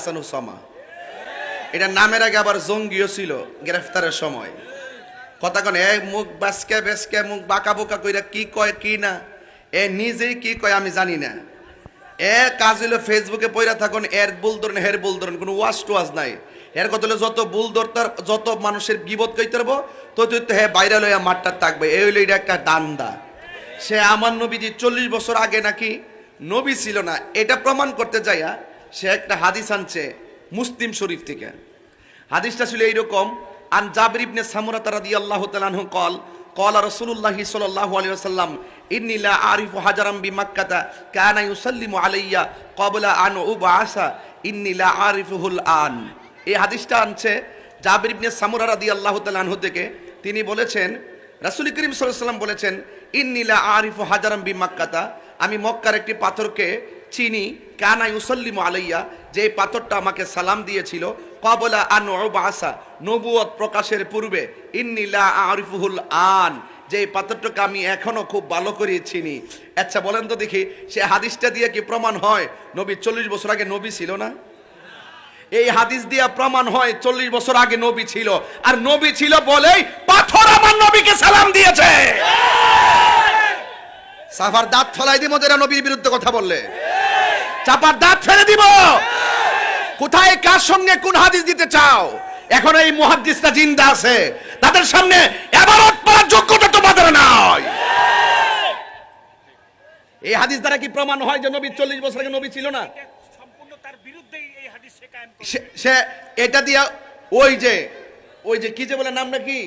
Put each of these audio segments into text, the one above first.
Hasan Osama এটা নামের আগে আবার জঙ্গিও ছিল গ্রেফতারের সময়। কথা কন, এ মুখ বাসকে বেসকে, মুখ বাঁকা বোকা কইরা কি কয়, কি না? এ নিজেই কি কয় আমি জানি না। এ কাজ হইল ফেসবুকে পয়রা থাকুন, এর বুল ধরেন হের বুল ধরেন কোনো ওয়াশ টুয়াজ নাই। এর কথা হলো যত বুল ধরতার যত মানুষের বিপদ কইতে পারব, তত তো হ্যাঁ বাইরে লইয়া মাঠটা থাকবে। এই হইল এটা একটা দান্দা। সে আমার নবীজি চল্লিশ বছর আগে নাকি নবী ছিল না, এটা প্রমাণ করতে যাইয়া সে একটা হাদিস আনছে মুসলিম শরীফ থেকে হাদিসটা ছিল এইরকম আন জাবির ইবনে সামুরাত রাদিয়াল্লাহু তাআলা আনহু কল قال رسول الله صلى الله عليه وسلم إني لا أعرف حجرا بمكة كان يسلم علي قبل أن أبعث إني لا أعرفه الآن এই হাদিসটা আনছে জাবির ইবনে সামুরা রাদিয়াল্লাহু তাআলা আনহু থেকে তিনি বলেছেন রাসূল করিম সাল্লাল্লাহু আলাইহি ওয়াসাল্লাম বলেছেন ইন্নিলা আরিফু হাজারাম বি মাক্কাতা আমি মক্কার একটি পাথরকে চিনি, কানা ইউসাল্লিমু আলাইয়া যে পাথরটা আমাকে সালাম দিয়েছিল, কবলা আন বাসা নবুয়ত প্রকাশের পূর্বে ইন্নিলা আরিফুহুল আন যে পাথরটাকে আমি এখনও খুব ভালো করে চিনি। আচ্ছা বলেন তো দেখি, সে হাদিসটা দিয়ে কি প্রমাণ হয়? নবী চল্লিশ বছর আগে নবী ছিল না? এই হাদিস দিয়া প্রমাণ হয়, চল্লিশ বছর আগে নবী ছিল। আর নবী ছিল বলেই পাথর আমার নবীকে সালাম দিয়েছে। সাফার দাঁত ফলাই দিব যারা নবীর বিরুদ্ধে কথা বললে। চাপার দাঁত ফেলে দিব। কোথায় কার সঙ্গে কোন হাদিস দিতে চাও? এখন এই মুহাদ্দিসটা জিন্দা আছে। তাদের সামনে এবারত পড়ার যোগ্যতা তোমাদের নাই। এই হাদিস দ্বারা কি প্রমাণ হয় যে নবী চল্লিশ বছর আগে নবী ছিল না? সম্পূর্ণ তার বিরুদ্ধেই এই হাদিস সে এটা দিয়া ওই যে ওই যে কি যে বলে নামটা কি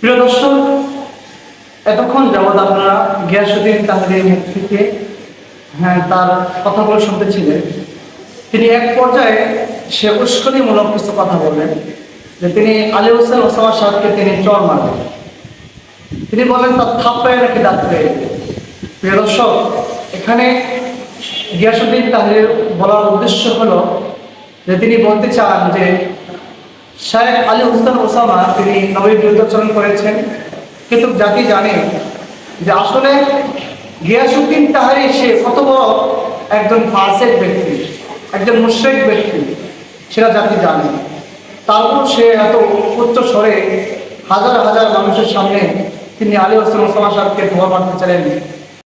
প্রিয় দর্শক এতক্ষণ যাবৎ আপনারা গিয়াসুদ্দিন তাহলে মুখ থেকে হ্যাঁ তার কথাগুলো শুনতেছিলেন তিনি এক পর্যায়ে সে উস্কনিমূলক কিছু কথা বললেন যে তিনি আলী হোসেন ওসামা সাহেবকে তিনি চর মারবেন তিনি বলেন তার থাপ্পায় নাকি দাঁত পেয়ে প্রিয় দর্শক, এখানে গিয়াসুদ্দিন তাহলে বলার উদ্দেশ্য হলো যে তিনি বলতে চান যে শাহেখ আলী হোসেন ওসামা তিনি নবীর বিরুদ্ধাচরণ করেছেন। কিন্তু জাতি জানে যে আসলে গিয়াসুদ্দিন তাহারি সে কত বড় একজন ফাসেক ব্যক্তি, একজন মুশ্রেক ব্যক্তি, সেটা জাতি জানে। তারপর সে এত উচ্চ স্বরে হাজার হাজার মানুষের সামনে তিনি আলী হোসেন সাহেবকে ধোয়া মারতে চাইলেন।